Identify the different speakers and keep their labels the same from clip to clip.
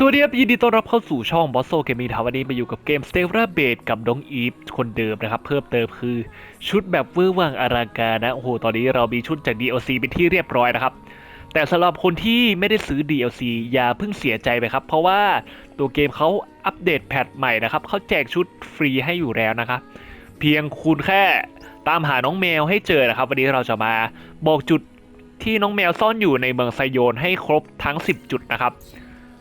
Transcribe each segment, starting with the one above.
Speaker 1: สวัสดีครับยินดีต้อนรับเข้าสู่ช่องบอสโซเกม i ีครับวันนี้มาอยู่กับเกม s t e l l a b a s e กับน้องอีฟคนเดิมนะครับ เพิ่มเติมคือชุดแบบเวอร์วังอลังการนะโอ้โหตอนนี้เรามีชุดจาก DLC เป็นที่เรียบร้อยนะครับ แต่สำหรับคนที่ไม่ได้ซื้อ DLC อย่าเพิ่งเสียใจไปครับ เพราะว่าตัวเกมเขาอัปเดตแพทใหม่นะครับเขาแจกชุดฟรีให้อยู่แล้วนะครับเพียงคุณแค่ตามหาน้องแมวให้เจอนะครับ วันนี้เราจะมาบอกจุดที่น้องแมวซ่อนอยู่ในเมืองไซโยนให้ครบทั้ง 10 จุดนะครับ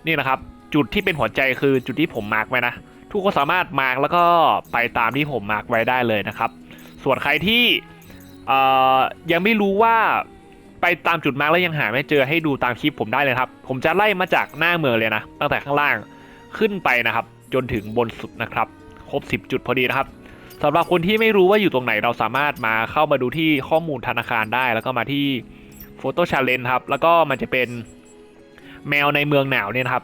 Speaker 1: นี่นะครับ จุดที่เป็นหัวใจคือจุดที่ผมมาร์กไว้นะ ทุกคนสามารถมาร์กแล้วก็ไปตามที่ผมมาร์กไว้ได้เลยนะครับ ส่วนใครที่ยังไม่รู้ว่าไปตามจุดมาร์กแล้วยังหาไม่เจอให้ดูตามคลิปผมได้เลยครับ ผมจะไล่มาจากหน้าเมืองเลยนะ ตั้งแต่ข้างล่างขึ้นไปนะครับ จนถึงบนสุดนะครับ ครบ 10 จุดพอดีนะครับสำหรับคนที่ไม่รู้ว่าอยู่ตรงไหนเราสามารถมาเข้ามาดูที่ข้อมูลธนาคารได้ แล้วก็มาที่โฟโต้ชาเลนครับ แล้วก็มันจะเป็น แมวในเมืองหนาวเนี่ยนะครับ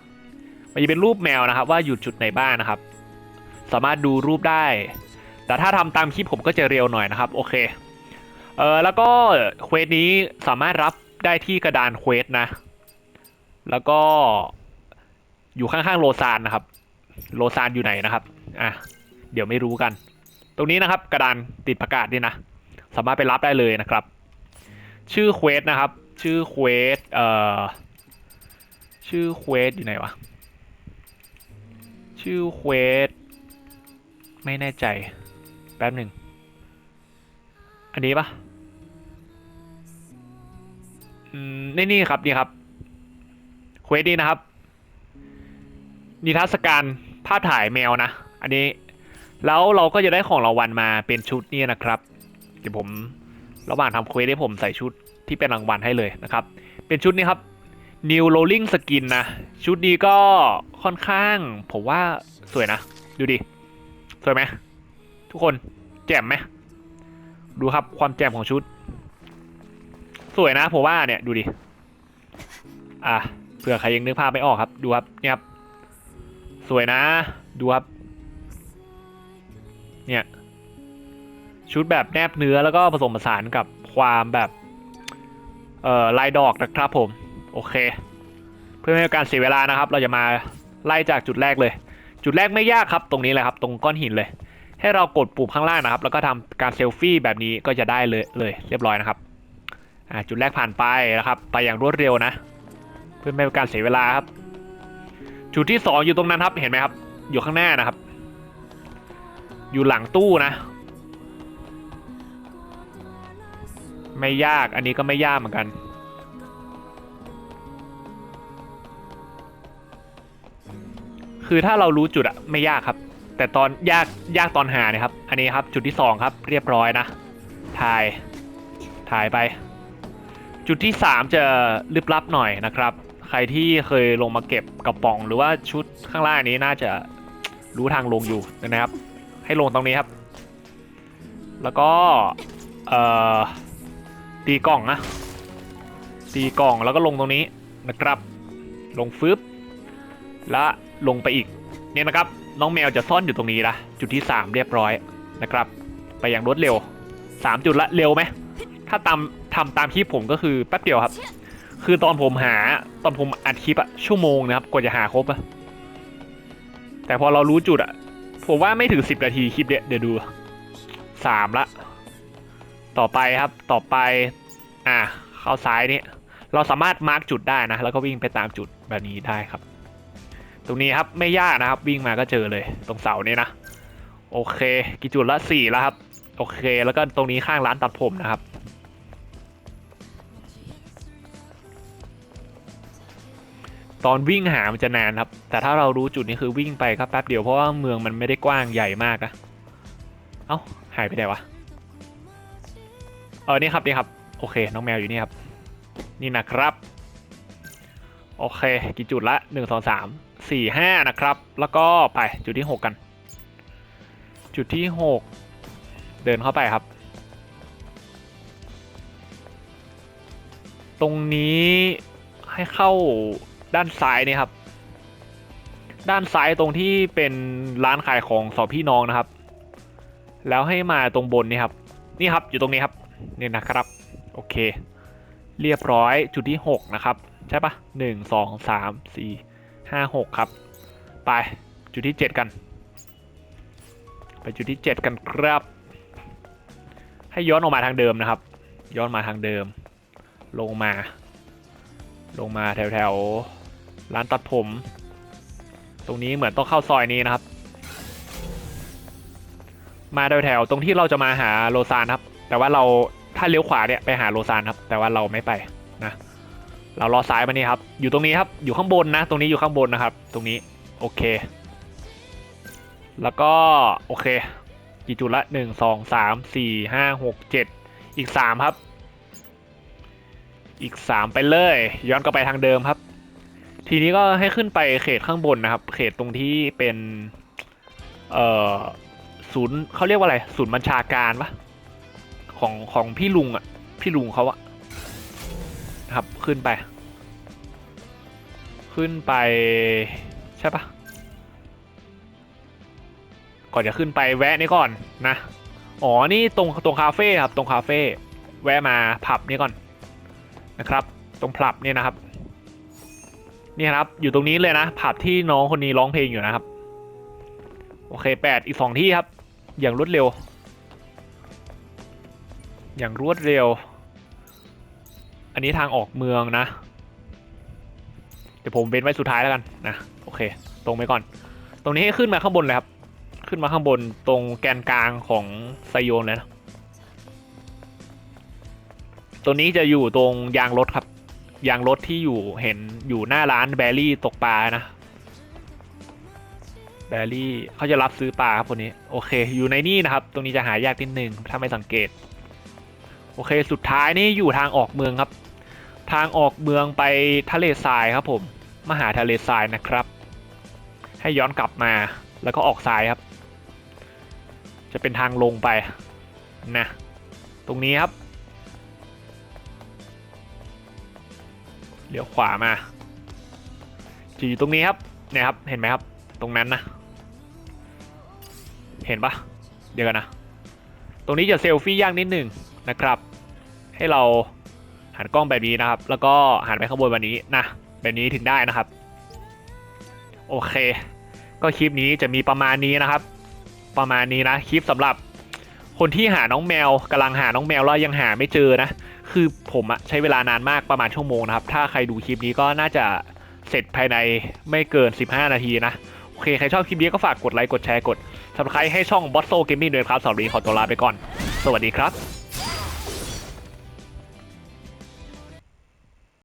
Speaker 1: มันจะเป็นรูปแมวนะครับ ว่าอยู่จุดไหนบ้างนะครับ สามารถดูรูปได้ แต่ถ้าทำตามคลิปผมก็จะเร็วหน่อยนะครับ โอเค เออแล้วก็เควสนี้สามารถรับได้ที่กระดานเควสนะ แล้วก็อยู่ข้างๆโลซานนะครับ โลซานอยู่ไหนนะครับ อะ เดี๋ยวไม่รู้กัน ตรงนี้นะครับ กระดานติดประกาศนี่นะ สามารถไปรับได้เลยนะครับ ชื่อเควสนะครับ ชื่อเควสเอ่อ ชื่อเควสอยู่ไหนวะ ชื่อเควสไม่แน่ใจ แป๊บหนึ่ง อันนี้ปะอืมนี่นี่ครับ นี่ครับ เควสนี้นะครับ นิทรรศการภาพถ่ายแมวนะ อันนี้ แล้วเราก็จะได้ของรางวัลมาเป็นชุดนี้นะครับ เดี๋ยวผม ระหว่างทำเควสให้ผมใส่ชุดที่เป็นรางวัลให้เลยนะครับ เป็นชุดนี้ครับ New Rolling Skin นะ ชุดนี้ก็ค่อนข้าง ผมว่าสวยนะ ดูดิ สวยไหมทุกคนแจ่มไหมดูครับความแจ่มของชุด สวยนะผมว่าเนี่ยดูดิ อะเผื่อใครยังนึกภาพไม่ออกครับ ดูครับเนี่ยครับสวยนะ ดูครับ เนี่ย ชุดแบบแนบเนื้อแล้วก็ผสมผสานกับความแบบ เอ่อลายดอกนะครับผม โอเค เพื่อไม่ให้การเสียเวลานะครับ เราจะมาไล่จากจุดแรกเลย จุดแรกไม่ยากครับ ตรงนี้เลยครับ ตรงก้อนหินเลย ให้เรากดปุ่มข้างล่างนะครับ แล้วก็ทำการเซลฟี่แบบนี้ก็จะได้เลยเลย เรียบร้อยนะครับอ่าจุดแรกผ่านไปนะครับ ไปอย่างรวดเร็วนะ เพื่อไม่ให้การเสียเวลาครับ จุดที่สองอยู่ตรงนั้นครับเห็นไหมครับ อยู่ข้างหน้านะครับ อยู่หลังตู้นะไม่ยาก อันนี้ก็ไม่ยากเหมือนกัน คือถ้าเรารู้จุดอะไม่ยากครับ แต่ตอนยากยากตอนหาเนี่ยครับ อันนี้ครับจุดที่สองครับ เรียบร้อยนะถ่ายถ่ายไป จุดที่สามจะลึกลับหน่อยนะครับ ใครที่เคยลงมาเก็บกระป๋องหรือว่าชุดข้างล่างนี้น่าจะรู้ทางลงอยู่นะครับ ให้ลงตรงนี้ครับ แล้วก็เอ่อตีกล่องนะตีกล่องแล้วก็ลงตรงนี้นะครับ ลงฟึบและ ลงไปอีกเนี่ยนะครับ น้องแมวจะซ่อนอยู่ตรงนี้นะจุดที่ 3 เรียบร้อยนะครับ ไปอย่างรวดเร็ว 3 จุดละเร็วไหมถ้าตามทำตามคลิปผมก็คือแป๊บเดียวครับ คือตอนผมหาตอนผมอัดคลิปอะชั่วโมงนะครับกว่าจะหาครบอะแต่พอเรารู้จุดอะผมว่าไม่ถึง 10 นาทีคลิปเดี๋ยเดี๋ยวดูสามละ ต่อไปครับต่อไป อ่าเข้าซ้ายนี่เราสามารถมาร์กจุดได้นะ แล้วก็วิ่งไปตามจุดแบบนี้ได้ครับ ตรงนี้ครับไม่ยากนะครับ วิ่งมาก็เจอเลย ตรงเสานี่นะ โอเค กี่จุดละสี่แล้วครับ โอเค แล้วก็ตรงนี้ข้างร้านตัดผมนะครับ ตอนวิ่งหามันจะนานครับ แต่ถ้าเรารู้จุดนี้คือวิ่งไปก็แป๊บเดียวเพราะว่าเมืองมันไม่ได้กว้างใหญ่มากอะเอ้าหายไปไหนวะเออนี่ครับนี่ครับ โอเค น้องแมวอยู่นี่ครับ นี่นะครับ โอเค กี่จุดละหนึ่งสองสาม สี่ห้านะครับ แล้วก็ไปจุดที่หกกัน จุดที่หกเดินเข้าไปครับ ตรงนี้ให้เข้าด้านซ้ายนี่ครับ ด้านซ้ายตรงที่เป็นร้านขายของสองพี่น้องนะครับ แล้วให้มาตรงบนนี่ครับ นี่ครับอยู่ตรงนี้ครับนี่นะครับ โอเค เรียบร้อยจุดที่ 6 นะครับ ใช่ปะหนึ่งสองสามสี่ ห้าหกครับ ไปจุดที่เจ็ดกัน ไปจุดที่เจ็ดกันครับ ให้ย้อนออกมาทางเดิมนะครับ ย้อนมาทางเดิม ลงมา ลงมาแถวแถวร้านตัดผม ตรงนี้เหมือนต้องเข้าซอยนี้นะครับ มาแถวแถวตรงที่เราจะมาหาโลซานครับ แต่ว่าเราถ้าเลี้ยวขวาเนี่ยไปหาโลซานครับ แต่ว่าเราไม่ไปนะ เราล้อซ้ายมานี่ครับ อยู่ตรงนี้ครับ อยู่ข้างบนนะ ตรงนี้อยู่ข้างบนนะครับ ตรงนี้ โอเค แล้วก็ โอเค กี่จุดละหนึ่งสองสามสี่ห้าหกเจ็ดอีกสามครับ อีกสามไปเลย ย้อนกลับไปทางเดิมครับ ทีนี้ก็ให้ขึ้นไปเขตข้างบนนะครับ เขตตรงที่เป็น เอ่อ ศูนย์เขาเรียกว่าอะไร ศูนย์บัญชาการปะของของพี่ลุงอะพี่ลุงเขาอะ ครับขึ้นไป ขึ้นไปใช่ปะก่อนจะขึ้นไปแวะนี่ก่อนนะ อ๋อ นี่ตรงตรงคาเฟ่ครับ ตรงคาเฟ่แวะมาผับนี่ก่อนนะครับ ตรงผับเนี่ยนะครับ นี่ครับ อยู่ตรงนี้เลยนะผับที่น้องคนนี้ร้องเพลงอยู่นะครับ โอเคแปดอีกสองที่ครับ อย่างรวดเร็ว อย่างรวดเร็ว อันนี้ทางออกเมืองนะ เดี๋ยวผมเว้นไว้สุดท้ายแล้วกันนะโอเค ตรงไปก่อน ตรงนี้ให้ขึ้นมาข้างบนเลยครับ ขึ้นมาข้างบนตรงแกนกลางของไซโยนเลยนะตัวนี้จะอยู่ตรงยางรถครับ ยางรถที่อยู่เห็นอยู่หน้าร้านแบรี่ตกปลานะแบรี่เขาจะรับซื้อปลาครับคนนี้ โอเค อยู่ในนี่นะครับ ตรงนี้จะหายากนิดนึงถ้าไม่สังเกต โอเค สุดท้ายนี่อยู่ทางออกเมืองครับ ทางออกเมืองไปทะเลทรายครับผม มหาทะเลทรายนะครับ ให้ย้อนกลับมาแล้วก็ออกซ้ายครับ จะเป็นทางลงไปนะตรงนี้ครับเลี้ยวขวามาจะอยู่ตรงนี้ครับเนี่ยครับเห็นไหมครับ ตรงนั้นนะ เห็นปะเดี๋ยวกันนะ ตรงนี้จะเซลฟี่ยากนิดหนึ่งนะครับ ให้เรา หันกล้องแบบนี้นะครับ แล้วก็หันไปข้างบนแบบนี้นะแบบนี้ถึงได้นะครับ โอเค ก็คลิปนี้จะมีประมาณนี้นะครับ ประมาณนี้นะคลิปสำหรับคนที่หาน้องแมวกำลังหาน้องแมวแล้วยังหาไม่เจอนะ คือผมอะใช้เวลานานมากประมาณชั่วโมงนะครับ ถ้าใครดูคลิปนี้ก็น่าจะเสร็จภายในไม่เกิน 15 นาทีนะ โอเค ใครชอบคลิปนี้ก็ฝากกดไลค์ กดแชร์ กด subscribe ให้ช่อง b o s s o Gaming ด้วยครับสำหรับวันนี้ขอตัวลาไปก่อน สวัสดีครับ